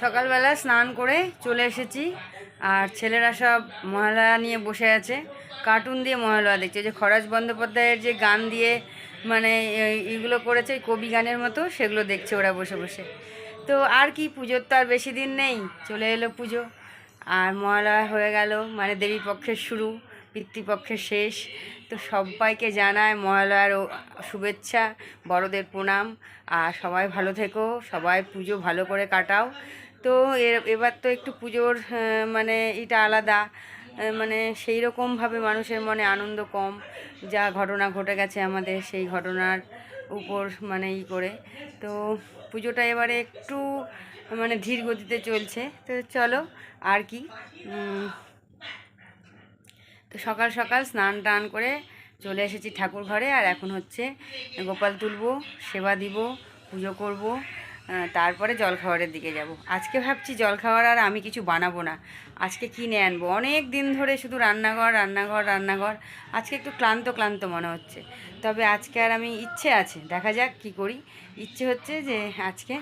সকালবেলা স্নান করে চলে এসেছি আর ছেলেরা সব মহালয়া নিয়ে বসে আছে। কার্টুন দিয়ে মহালয়া দেখছে। যে খরাজ বন্দ্যোপাধ্যায়ের যে গান দিয়ে মানে এইগুলো করেছে কবি গানের মতো, সেগুলো দেখছে ওরা বসে বসে। তো আর কি পুজোর তো আর বেশি দিন নেই। চলে এলো পুজো। আর মহালয়া হয়ে গেল মানে দেবী পক্ষের শুরু। পিতৃপক্ষের শেষ। তো সবাইকে জানায় মহালয়ার শুভেচ্ছা, বড়দের প্রণাম। আর সবাই ভালো থেকো, সবাই পুজো ভালো করে কাটাও। তো এবার তো একটু পুজোর মানে এটা আলাদা। মানে সেই রকমভাবে মানুষের মনে আনন্দ কম। যা ঘটনা ঘটে গেছে আমাদের, সেই ঘটনার উপর মানে ই করে। তো পুজোটা এবারে একটু মানে ধীর গতিতে চলছে। তো চলো, আর কি তো সকাল সকাল স্নান টান করে চলে এসেছি ঠাকুর ঘরে, আর এখন হচ্ছে গোপাল তুলব, সেবা দিব, পুজো করব। তারপরে জল খাবারের দিকে যাব। আজকে ভাবছি জল খাবার আর আমি কিছু বানাবো না। আজকে কিনে আনব। অনেক দিন ধরে শুধু রান্নাঘর রান্নাঘর রান্নাঘর। আজকে একটু ক্লান্ত ক্লান্ত মনে হচ্ছে। তবে আজকে আর আমি ইচ্ছে আছে। দেখা যাক কি করি। ইচ্ছে হচ্ছে যে আজকে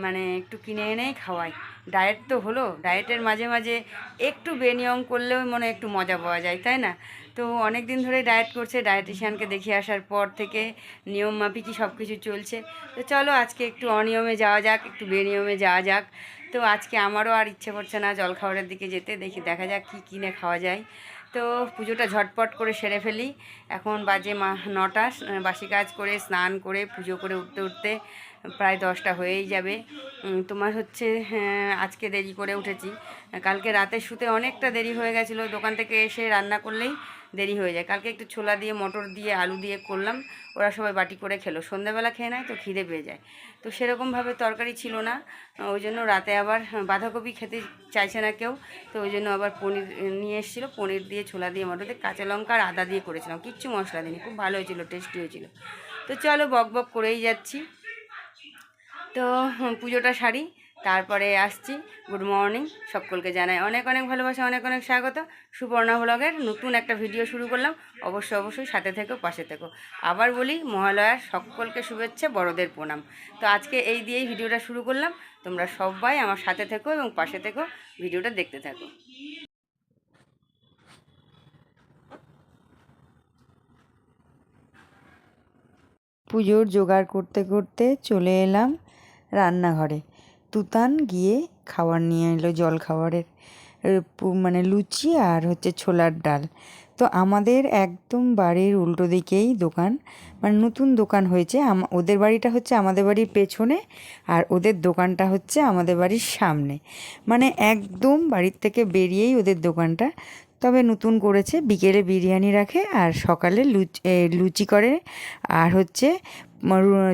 মানে একটু কিনে এনেই খাওয়াই। ডায়েট তো হলো। ডায়েটের মাঝে মাঝে একটু বেনিয়ম করলেও মনে হয় একটু মজা পাওয়া যায়, তাই না? তো অনেক দিন ধরে ডায়েট করছে ডায়েটিশিয়ানকে দেখিয়ে আসার পর থেকে নিয়ম মাফিকই সব কিছু চলছে। তো চলো আজকে একটু অনিয়মে যাওয়া যাক একটু বেনিয়মে যাওয়া যাক। তো আজকে আমারও আর ইচ্ছে করছে না জলখাবারের দিকে যেতে দেখি দেখা যাক কী কিনে খাওয়া যায়। তো পুজোটা ঝটপট করে সেরে ফেলি। এখন বাজে মা নটা বাসি কাজ করে স্নান করে পুজো করে উঠতে উঠতে প্রায় দশটা হয়েই যাবে। তোমার হচ্ছে হ্যাঁ, আজকে দেরি করে উঠেছি। কালকে রাতে শুতে অনেকটা দেরি হয়ে গেছিল দোকান থেকে এসে রান্না করলেই দেরি হয়ে যায়। কালকে একটু ছোলা দিয়ে, মটর দিয়ে, আলু দিয়ে করলাম। ওরা সবাই বাটি করে খেলো। সন্ধ্যাবেলা খেয়ে নেয় তো খিদে পেয়ে যায়। তো সেরকমভাবে তরকারি ছিল না। ওই জন্য রাতে আবার বাঁধাকপি খেতে চাইছে না কেউ। তো ওই জন্য আবার পনির নিয়ে এসেছিল। পনির দিয়ে, ছোলা দিয়ে, মটর দিয়ে, কাঁচা লঙ্কা আর আদা দিয়ে করেছিলাম। কিচ্ছু মশলা দিইনি। খুব ভালো হয়েছিল, টেস্টি হয়েছিল। তো চলো বক বক করেই যাচ্ছি। তো পুজোটা সারি। তারপরে আসছি। গুড মর্নিং সকলকে জানাই অনেক অনেক ভালোবাসা, অনেক অনেক স্বাগত। সুবর্ণা ব্লগের নতুন একটা ভিডিও শুরু করলাম। অবশ্যই অবশ্যই সাথে থেকো, পাশে থেকো। আবার বলি, মহালয়ার সকলকে শুভেচ্ছা, বড়দের প্রণাম। তো আজকে এই দিয়েই ভিডিওটা শুরু করলাম। তোমরা সবাই আমার সাথে থেকো এবং পাশে থেকো ভিডিওটা দেখতে থাকো। পুজোর জোগাড় করতে করতে চলে এলাম রান্নাঘরে। তুতান গিয়ে খাবার নিয়ে এলো জল খাবারের মানে লুচি আর হচ্ছে ছোলার ডাল। তো আমাদের একদম বাড়ির উল্টো দিকেই দোকান মানে নতুন দোকান হয়েছে। ওদের বাড়িটা হচ্ছে আমাদের বাড়ির পেছনে আর ওদের দোকানটা হচ্ছে আমাদের বাড়ির সামনে। মানে একদম বাড়ির থেকে বেরিয়েই ওদের দোকানটা। তবে নতুন করেছে, বিকেলে বিরিয়ানি রাখে আর সকালে লুচি লুচি করে আর হচ্ছে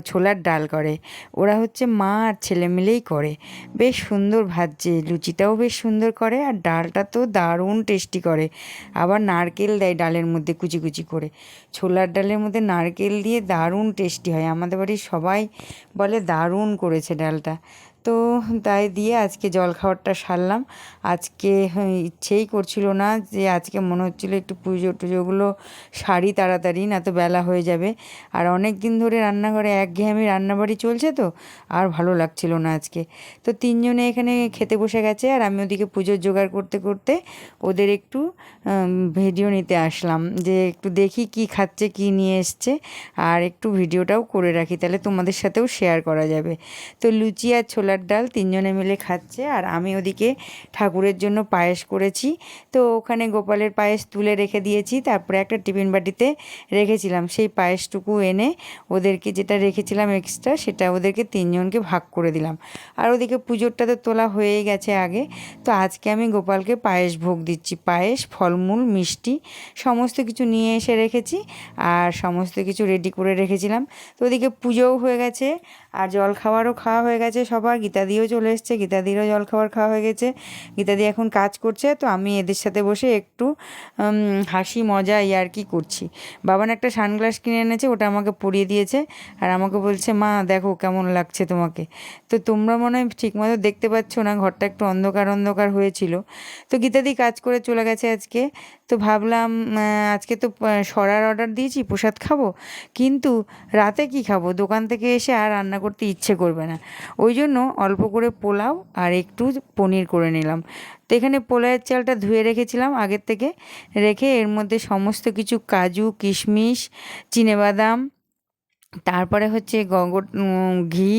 ছোলার ডাল করে। ওরা হচ্ছে মা আর ছেলে মিলেই করে। বেশ সুন্দর ভাজছে, লুচিটাও বেশ সুন্দর করে আর ডালটা তো দারুণ টেস্টি করে। আবার নারকেল দেয় ডালের মধ্যে কুচি কুচি করে। ছোলার ডালের মধ্যে নারকেল দিয়ে দারুণ টেস্টি হয়। আমাদের বাড়ির সবাই বলে দারুণ করেছে ডালটা। তো তাই দিয়ে আজকে জল খাবারটা সারলাম। আজকে হ্যাঁ, ইচ্ছেই করছিল না যে আজকে মনে হচ্ছিল একটু পুজো টুজোগুলো সারি তাড়াতাড়ি না তো বেলা হয়ে যাবে। আর অনেক দিন ধরে রান্নাঘরে একঘেয়েমি রান্নাবাড়ি চলছে তো আর ভালো লাগছিল না আজকে। তো তিনজনে এখানে খেতে বসে গেছে আর আমি ওদিকে পুজোর জোগাড় করতে করতে ওদের একটু ভিডিও নিতে আসলাম যে একটু দেখি কি খাচ্ছে কি নিয়ে এসছে আর একটু ভিডিওটাও করে রাখি। তাহলে তোমাদের সাথেও শেয়ার করা যাবে। তো লুচি আর ছোলার ডাল তিনজনে মিলে খাচ্ছে আর আমি ওদিকে ঠাকুরের জন্য পায়েস করেছি। তো ওখানে গোপালের পায়েস তুলে রেখে দিয়েছি, তারপরে একটা টিফিন বাটিতে রেখেছিলাম। সেই পায়েসটুকু এনে ওদেরকে যেটা রেখেছিলাম এক্সট্রা সেটা ওদেরকে তিনজনকে ভাগ করে দিলাম। আর ওদিকে পুজোরটা তো তোলা হয়েই গেছে আগে। তো আজকে আমি গোপালকে পায়েস ভোগ দিচ্ছি। পায়েস, ফলমূল, মিষ্টি সমস্ত কিছু নিয়ে এসে রেখেছি আর সমস্ত কিছু রেডি করে রেখেছিলাম। তো ওদিকে পুজোও হয়ে গেছে আর জল খাওয়ারও খাওয়া হয়ে গেছে সবার। গীতাদিও চলে এসছে, গীতাদিরও জল খাবার খাওয়া হয়ে গেছে। গীতাদি এখন কাজ করছে, তো আমি এদের সাথে বসে একটু হাসি মজা আর কি করছি। বাবান একটা সানগ্লাস কিনে এনেছে, ওটা আমাকে পরিয়ে দিয়েছে আর আমাকে বলছে, মা, দেখো কেমন লাগছে তোমাকে। তো তোমরা মনে হয় ঠিকমতো দেখতে পাচ্ছ না, ঘরটা একটু অন্ধকার অন্ধকার হয়েছিল। তো গীতাদি কাজ করে চলে গেছে আজকে। তো ভাবলাম আজকে তো সরার অর্ডার দিয়েছি, প্রসাদ খাব। কিন্তু রাতে কি খাব? দোকান থেকে এসে আর রান্না করতে ইচ্ছে করবে না। ওই জন্য অল্প করে পোলাও আর একটু পনির করে নিলাম। তো এখানে পোলাওয়ের চালটা ধুয়ে রেখেছিলাম আগের থেকে। রেখে এর মধ্যে সমস্ত কিছু কাজু, কিশমিশ চিনেবাদাম তারপরে হচ্ছে ঘি,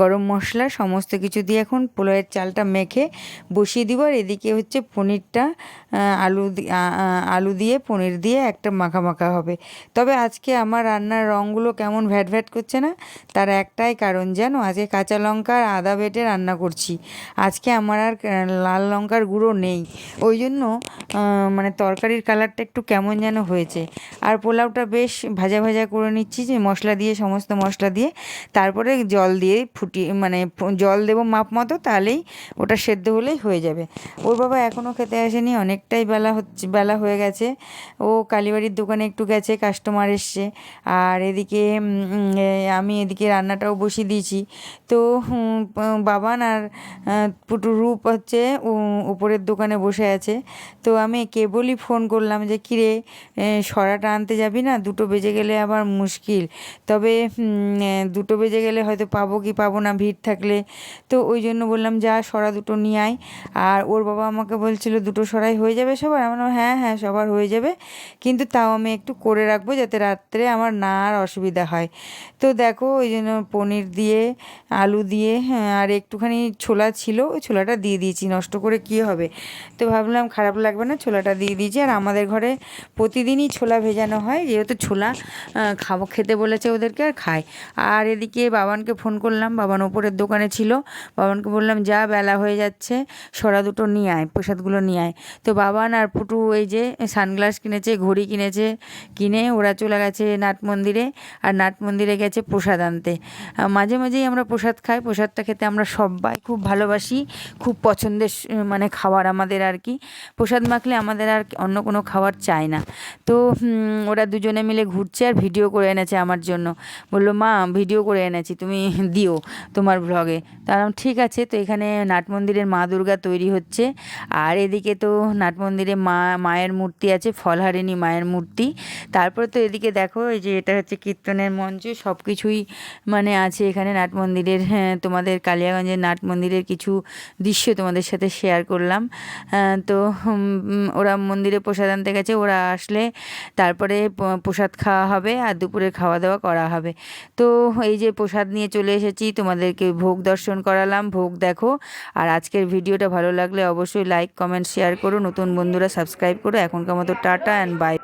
গরম মশলা, সমস্ত কিছু দিয়ে এখন পোলাওয়ের চালটা মেখে বসিয়ে দিব। আর এদিকে হচ্ছে পনিরটা আলু আলু দিয়ে, পনির দিয়ে একটা মাখা মাখা হবে। তবে আজকে আমার রান্নার রঙগুলো কেমন ভ্যাট ভ্যাট করছে না, তার একটাই কারণ জানো আজকে কাঁচা লঙ্কা আর আদা বেটে রান্না করছি। আজকে আমার আর লাল লঙ্কার গুঁড়ো নেই। ওই জন্য মানে তরকারির কালারটা একটু কেমন যেন হয়েছে। আর পোলাওটা বেশ ভাজা ভাজা করে নিচ্ছি যে মশলা দিয়ে দিয়ে, সমস্ত মশলা দিয়ে, তারপরে জল দিয়ে ফুটিয়ে মানে জল দেবো মাপ মতো, তাহলেই ওটা সেদ্ধ হলেই হয়ে যাবে। ওর বাবা এখনও খেতে আসেনি, অনেকটাই বেলা হচ্ছে, বেলা হয়ে গেছে। ও কালীবাড়ির দোকানে একটু গেছে, কাস্টমার এসছে। আর এদিকে আমি এদিকে রান্নাটাও বসিয়ে দিয়েছি। তো বাবান আর পুটু রূপ হচ্ছে উপরের দোকানে বসে আছে। তো আমি কেবলই ফোন করলাম যে, কিরে সরাটা আনতে যাবি না? দুটো বেজে গেলে আবার মুশকিল। তবে দুটো বেজে গেলে হয়তো পাবো কি পাবো না, ভিড় থাকলে। তো ওই জন্য বললাম, যা, সরা দুটো নিয়ে আয়। আর ওর বাবা আমাকে বলছিল, দুটো সরাই হয়ে যাবে সবার? আমার হ্যাঁ হ্যাঁ সবার হয়ে যাবে। কিন্তু তাও আমি একটু করে রাখব যাতে রাত্রে আমার না আর অসুবিধা হয়। তো দেখো, ওই জন্য পনির দিয়ে, আলু দিয়ে হ্যাঁ আর একটুখানি ছোলা ছিল, ওই ছোলাটা দিয়ে দিয়েছি, নষ্ট করে কী হবে? তো ভাবলাম, খারাপ লাগবে না, ছোলাটা দিয়ে দিয়েছি। আর আমাদের ঘরে প্রতিদিনই ছোলা ভেজানো হয়, যেহেতু ছোলা খাব, খেতে বলেছে ওদের। ওদেরকে আর খায়। আর এদিকে বাবানকে ফোন করলাম, বাবান ওপরের দোকানে ছিল। বাবানকে বললাম, যা, বেলা হয়ে যাচ্ছে সরা দুটো নিয়ে আয়, প্রসাদগুলো নিয়ে আয়। তো বাবান আর পুটু এই যে সানগ্লাস কিনেছে, ঘড়ি কিনেছে, কিনে ওরা চলে গেছে নাট মন্দিরে, আর নাট মন্দিরে গেছে প্রসাদ আনতে। মাঝে মাঝেই আমরা প্রসাদ খাই, প্রসাদটা খেতে আমরা সবাই খুব ভালোবাসি, খুব পছন্দের মানে খাবার আমাদের আর কি। প্রসাদ মাখলে আমাদের আর অন্য কোনো খাবার চাই না। তো ওরা দুজনে মিলে ঘুরছে আর ভিডিও করে এনেছে আমার জন্য। বলল, মা, ভিডিও করে এনেছি, তুমি দিও তোমার ব্লগে তার ঠিক আছে। তো এখানে নাট মন্দিরের মা দুর্গা তৈরি হচ্ছে। আর এদিকে তো নাট মন্দিরে মা, মায়ের মূর্তি আছে, ফলহারিণী মায়ের মূর্তি। তারপরে তো এদিকে দেখো, এই যে এটা হচ্ছে কীর্তনের মঞ্চ সব কিছুই মানে আছে এখানে নাট মন্দিরের। হ্যাঁ তোমাদের কালিয়াগঞ্জের নাট মন্দিরের কিছু দৃশ্য তোমাদের সাথে শেয়ার করলাম। তো ওরা মন্দিরে প্রসাদ আনতে গেছে, ওরা আসলে তারপরে প্রসাদ খাওয়া হবে আর দুপুরে খাওয়া দাওয়া করা হবে। তো এই যে প্রসাদ নিয়ে চলে এসেছি, তোমাদেরকে ভোগ দর্শন করালাম। ভোগ দেখো। আর আজকের ভিডিওটা ভালো লাগলে অবশ্যই লাইক কমেন্ট শেয়ার করো। নতুন বন্ধুরা সাবস্ক্রাইব করো। এখনকার মতো টাটা অ্যান্ড বাই